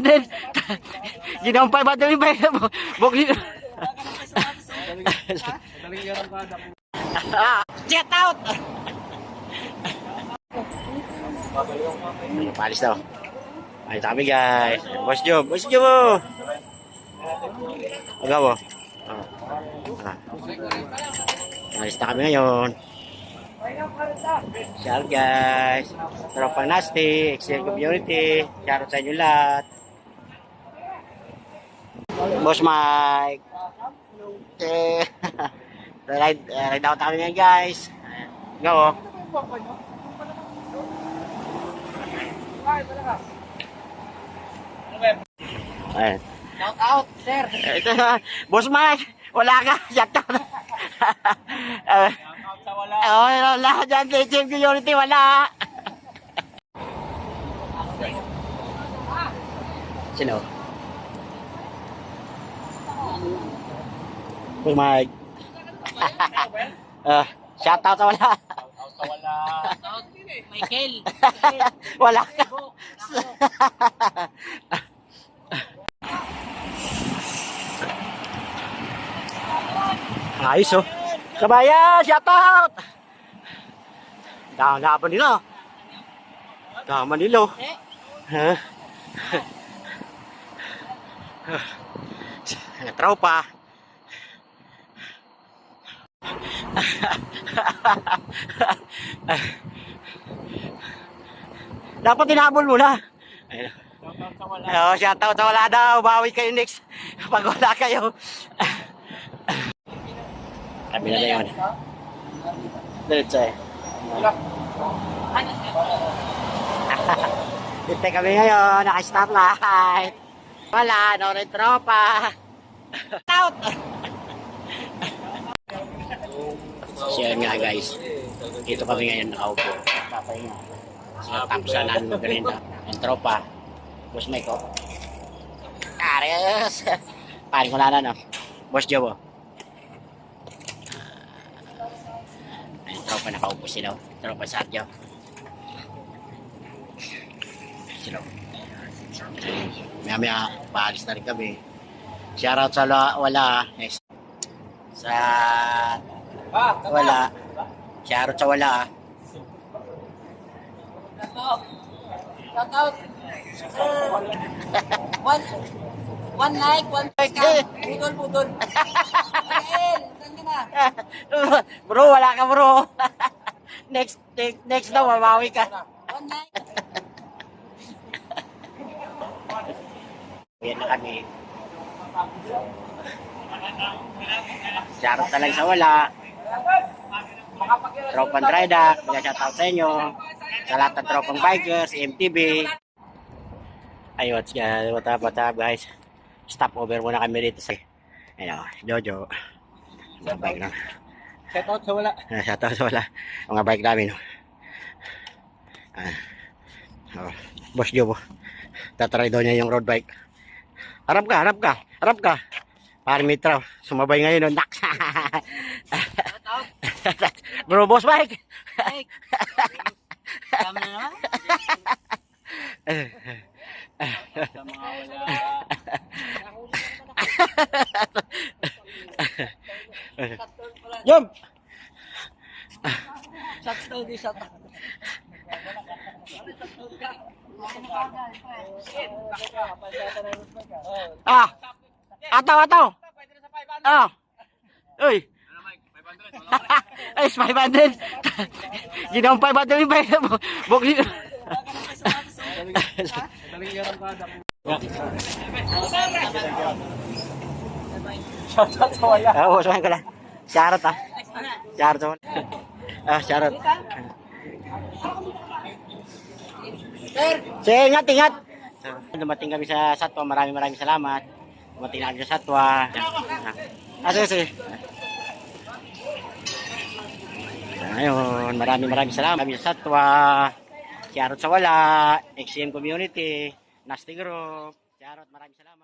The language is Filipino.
Then, ginawang 500 yung bayad mo. Buk dito. Get out! Palis daw. Ay, kami guys. Boss Job, Boss Job mo. Agaw mo. Ah. Ah. Alis na kami ngayon. Shout guys. Tropang Nasty, Excel Community. Shout out sa inyo lahat. Boss Mike. Eh, ride, uh, ride out kami ngayon guys. Go. oh. Ayan. Shout out, sir. Ito na, Boss Mike, wala ka, shout out. uh, wala. oh, wala dyan, team community, wala. Sino? Boss Mike. uh, shout out sa wala. Wala. Michael. wala ka. Ayos oh. Kabayan, shout out! Dahon laban nila. Dahon nila. Ha? Tropa. Dapat tinabol mo na. Sa. Oh, shout out sa wala daw. Bawi kayo next. Pag wala kayo. Kami na yun. Diretso eh. Dito kami ngayon. Naka-stop light. Wala. No rin tropa. Out! So yun nga guys. Dito kami ngayon nakaupo. Papahinga. Sa tamsanan mo galinda. Ang tropa. Boss Mike oh. Ares! Paring ko na na no. Boss oh. Ayun, tropa nakaupo sila. Tropa sa Adjo. Sila. oh. Maya maya, paalis na rin kami. Shoutout sa la- wala. Yes. Sa Ah, wala. Shoutout sa wala. ah. Shout out. One, one like, one subscribe. Budol, budol. Michael, saan ka na? bro, wala ka bro. next, next, next na, mamawi ka. One like. Yan na kami. Shoutout na lang sa wala. Tropang Drydock, mga shoutout sa inyo. Sa lahat ng tropang bikers, MTB. Ay, what's good? What up, what up, guys? Stop over muna kami dito sa... Ayun, Jojo. Mga bike na. Shout out sa wala. Ah, Shoutout sa wala. Mga bike namin. No? Ah. Oh. Boss Joe, tatry daw niya yung road bike. Harap ka, harap ka, harap ka. Parang Mitra, sumabay ngayon. Shout out. Bro, boss! Mike. Sa wala. Jump! Out, di out. Ah! Ataw, ataw! Ah! Uy! Ay, 500! Ginawang 500 yung bayad mo. Buk dito. Shout out sa. Ah, ko lang. Shoutout ah. Shoutout. Ah, shoutout. Sir, Sige, ingat, ingat. Dumating kami sa Satwa. Maraming maraming salamat. Dumating na kami sa Satwa. Ah, sige, sige. Ayun, maraming maraming salamat kami sa Satwa. Shoutout sa wala. XCM Community. Nasty Group. Shoutout, maraming salamat.